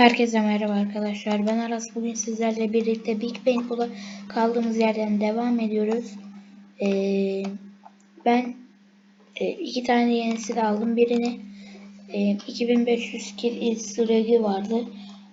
Herkese merhaba arkadaşlar. Ben Aras. Bugün sizlerle birlikte Big Paintball'a kaldığımız yerden devam ediyoruz. Ee, ben e, iki tane yenisi aldım. Birini e, 2500 kill easter egg'i vardı.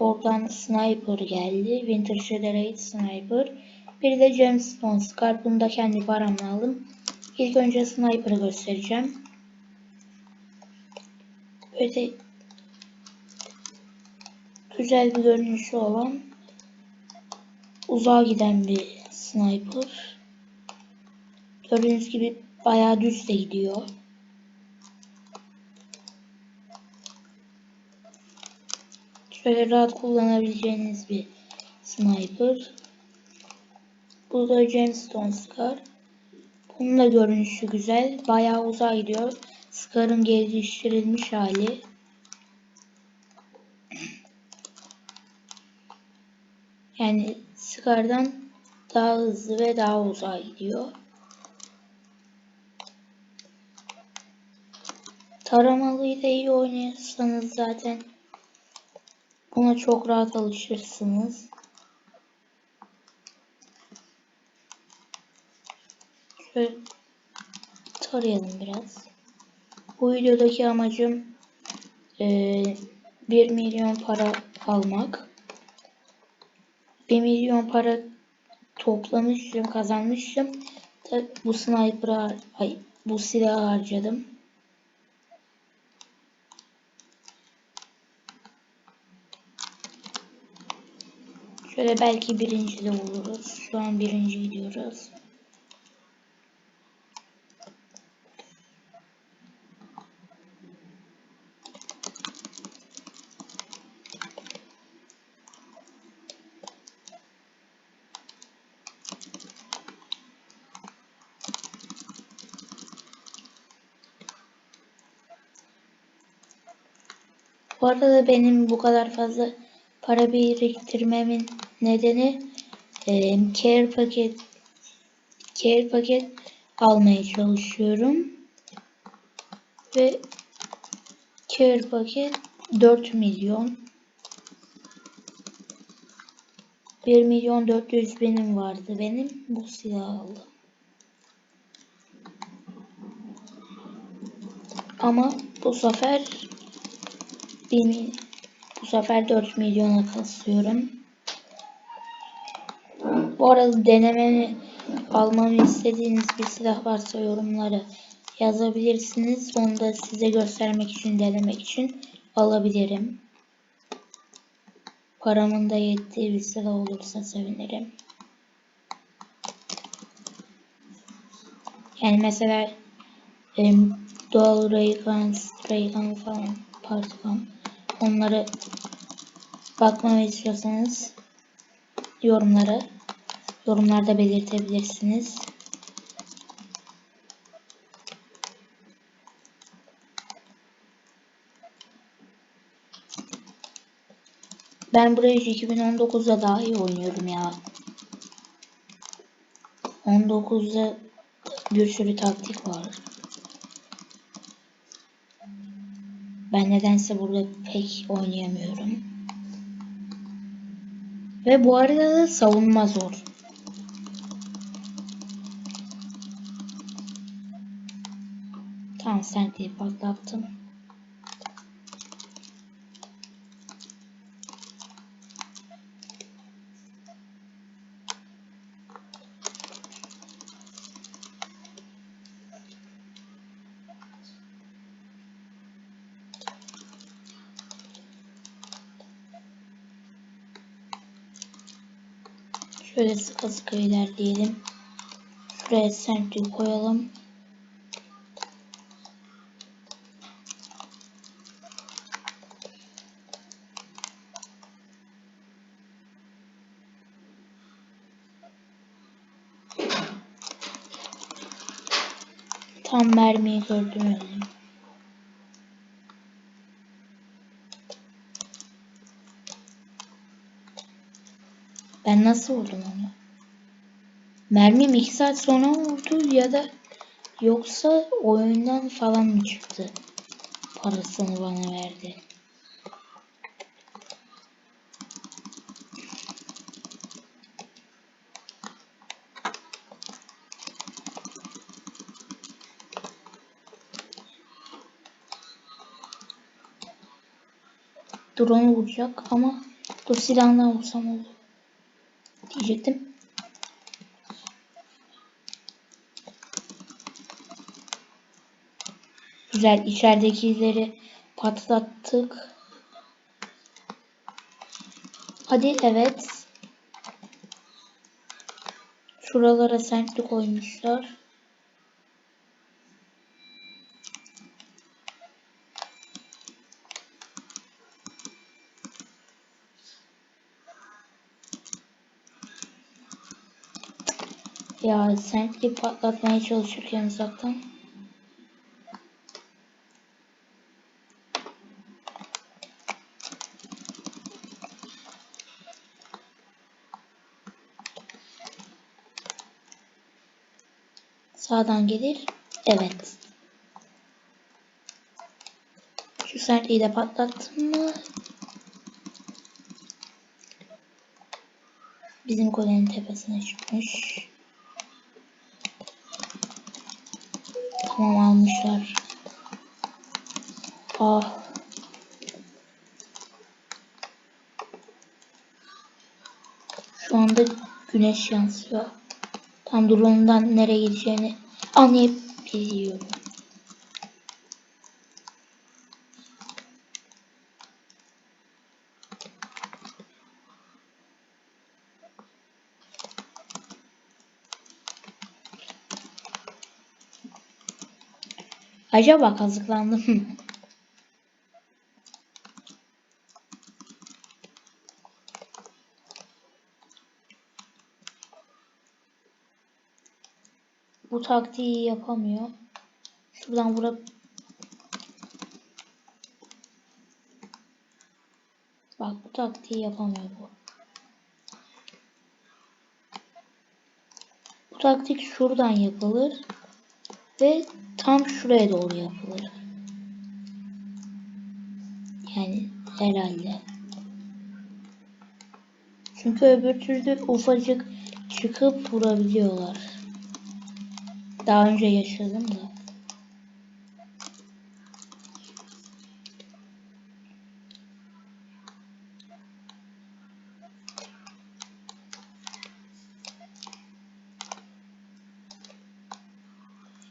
Oradan sniper geldi. Winter Shadow'e sniper. Bir de Gemstone Scar. Bunu da kendi paramla aldım. İlk önce sniper'ı göstereceğim. Böyle güzel bir görünüşü olan uzağa giden bir sniper. Gördüğünüz gibi bayağı düz de gidiyor. Şöyle rahat kullanabileceğiniz bir sniper. Bu da Gemstone Scar. Bunun da görünüşü güzel. Bayağı uzağa gidiyor. Scar'ın geliştirilmiş hali. Yani Scar'dan daha hızlı ve daha uzağa gidiyor. Taramalıyı da iyi oynuyorsanız zaten buna çok rahat alışırsınız. Şöyle tarayalım biraz. Bu videodaki amacım e, 1 milyon para almak. 1 milyon para toplamışım, kazanmışım. Da bu sniper'a, ay bu silahı harcadım. Şöyle belki birinci de oluruz. Şu an birinci gidiyoruz. Bu arada benim bu kadar fazla para biriktirmemin nedeni e, care paket care paket almaya çalışıyorum. Ve care paket 4 milyon 1 milyon 400 benim vardı benim bu silahı aldım. Ama bu sefer 1 bu sefer 4 milyona kasıyorum. Bu arada denememi almamı istediğiniz bir silah varsa yorumlara yazabilirsiniz. Onu da size göstermek için, denemek için alabilirim. Paramın da yettiği bir silah olursa sevinirim. Yani mesela doğal Raygun, Raygun falan, Partigan onları bakmamı istiyorsanız yorumlara yorumlarda belirtebilirsiniz. Ben burayı 2019'da daha iyi oynuyorum ya. 19'da bir sürü taktik var. Ben nedense burada pek oynayamıyorum. Ve bu arada da savunma zor. Tamam sen diye patlattım. Şöyle sıkı sıkı ilerleyelim. Şuraya sentry koyalım. Tam mermiyi gördüm. Ben nasıl vurdum onu? Mermim 2 saat sonra vurdu ya da yoksa oyundan falan mı çıktı? Parasını bana verdi. drone vuracak ama dur silahından vursam olur. Diyecektim. Güzel içeridekileri patlattık. Hadi evet. Şuralara sentli koymuşlar. Ya sentli patlatmaya çalışırken uzaktan. Sağdan gelir. Evet. Şu sertliği de patlattım mı? Bizim kulenin tepesine çıkmış. Tamam almışlar. Ah. Şu anda güneş yansıyor. Tam drone'dan nereye gideceğini anlayabiliyorum. Acaba kazıklandım mı? Bu taktiği yapamıyor. Şuradan vurup Bak bu taktiği yapamıyor bu. Bu taktik şuradan yapılır ve tam şuraya doğru yapılır. Yani herhalde. Çünkü öbür türlü ufacık çıkıp vurabiliyorlar. Daha önce yaşadım da.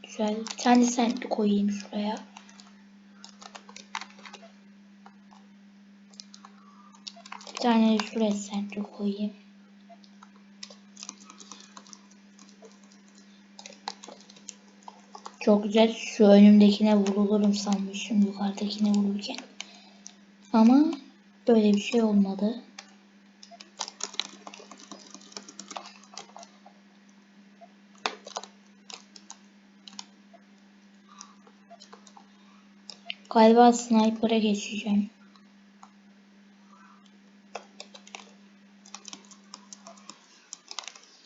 Güzel. Bir tane sentli koyayım şuraya. Bir tane şuraya sentli koyayım. Çok güzel. Şu önümdekine vurulurum sanmışım yukarıdakine vururken. Ama böyle bir şey olmadı. Galiba sniper'a geçeceğim.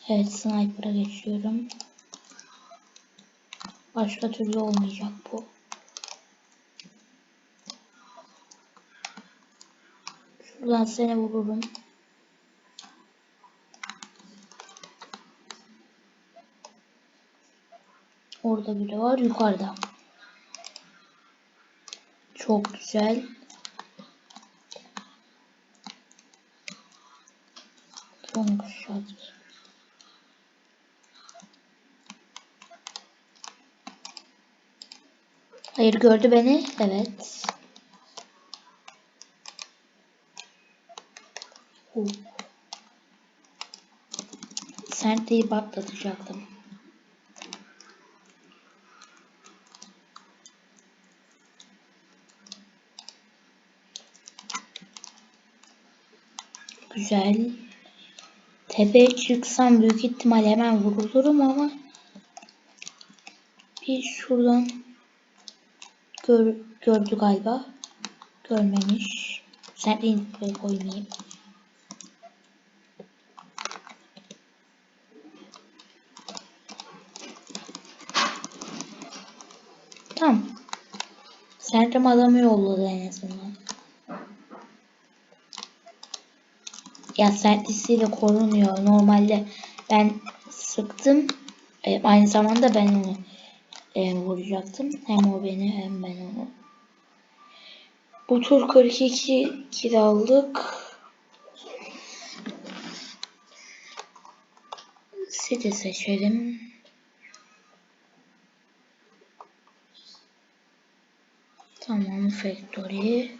Evet sniper'a geçiyorum. Başka türlü olmayacak bu. Şuradan seni vururum. Orada biri var yukarıda. Çok güzel. Son kuşat. Hayır gördü beni. Evet. Uh. Sertliği patlatacaktım. Güzel. Tepeye çıksam büyük ihtimal hemen vurulurum ama bir şuradan gör, gördü galiba. Görmemiş. Sertliğini buraya koymayayım. Tamam. Sertem adamı yolladı en azından. Ya sertlisiyle korunuyor. Normalde ben sıktım. E, aynı zamanda ben onu e, vuracaktım. Hem o beni hem ben onu. Bu tur 42 kill aldık. City seçelim. Tamam Factory.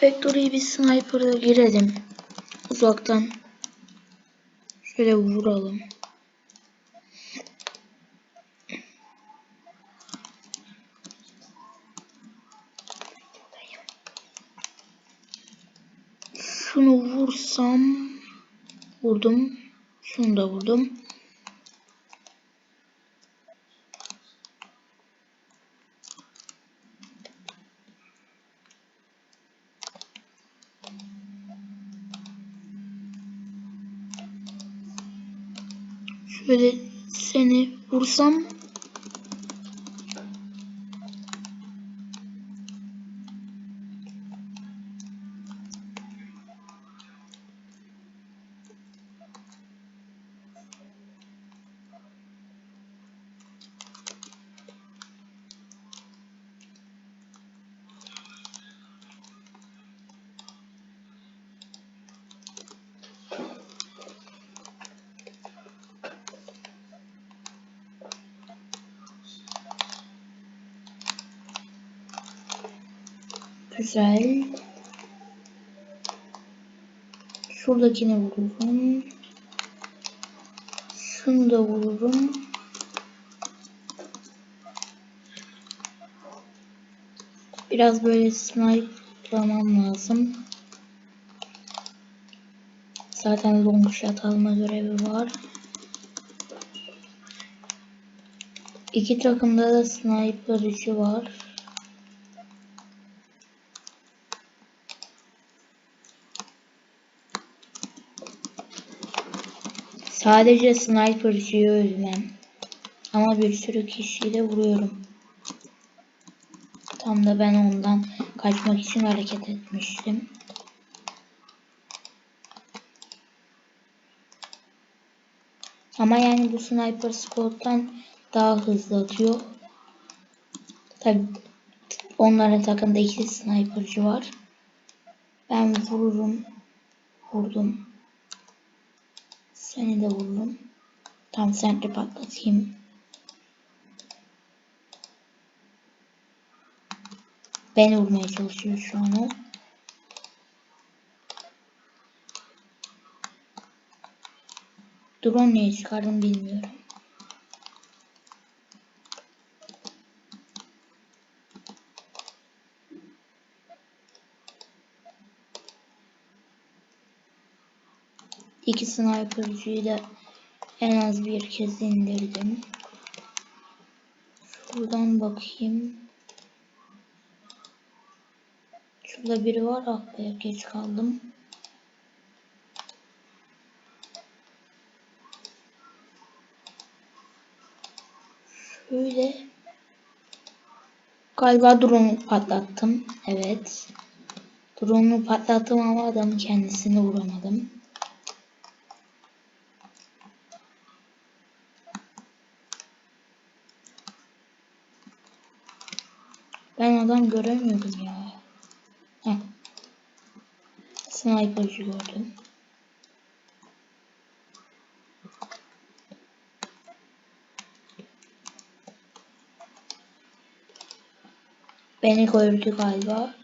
Factory'yi bir sniper'la girelim. Uzaktan. Şöyle vuralım. Şunu vursam vurdum. Şunu da vurdum. Şöyle seni Güzel. Şuradakini vururum. Şunu da vururum. Biraz böyle snipe'lamam lazım. Zaten long shot alma görevi var. İki takımda da sniper var. Sadece sniper'cıyı ölmem. Ama bir sürü kişiyle vuruyorum. Tam da ben ondan kaçmak için hareket etmiştim. Ama yani bu sniper squad'dan daha hızlı atıyor. Tabi onların takımda iki sniper'cı var. Ben vururum. Vurdum. Seni de vururum. Tam sentri patlatayım. Beni vurmaya çalışıyor şu an. Drone niye çıkardım bilmiyorum. İki sniper'cıyı da en az bir kez indirdim. Şuradan bakayım. Şurada biri var. Ah be geç kaldım. Şöyle. Galiba drone'u patlattım. Evet. Drone'u patlattım ama adamın kendisini vuramadım. Ben adam göremiyorum ya. Heh. Sniper'cı gördüm. Beni gördü galiba.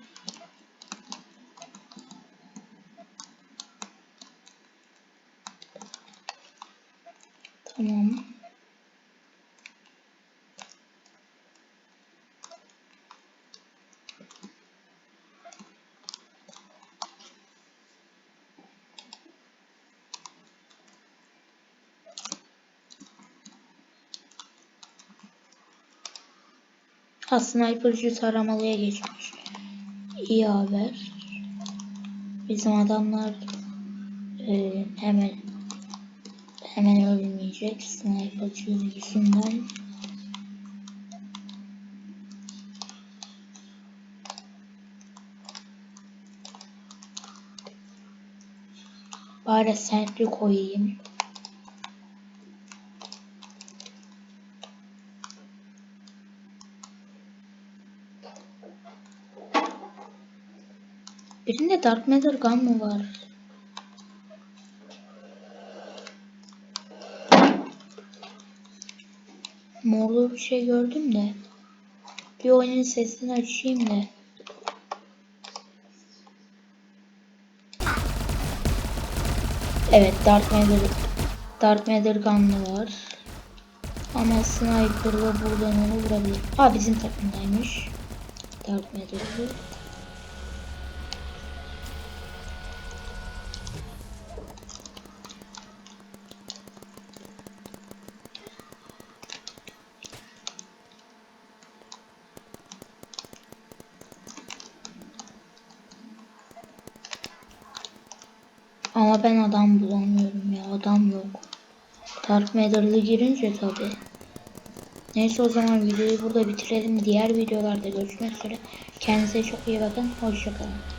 Tamam. Ha sniper'cı taramalıya geçmiş. İyi haber. Bizim adamlar e, hemen hemen ölmeyecek sniper'cı yüzünden. Bari sentry koyayım. Birinde Dark Matter Gun mı var? Morlu bir şey gördüm de. Bir oyunun sesini açayım da. Evet Dark Matter Dark Matter Gun'lı var. Ama Sniper'la buradan onu vurabilir. Ha bizim takımdaymış. Dark Matter'lı. Ama ben adam bulamıyorum ya. Adam yok. Dark Matter'lı girince tabi. Neyse o zaman videoyu burada bitirelim. Diğer videolarda görüşmek üzere. Kendinize çok iyi bakın. Hoşçakalın.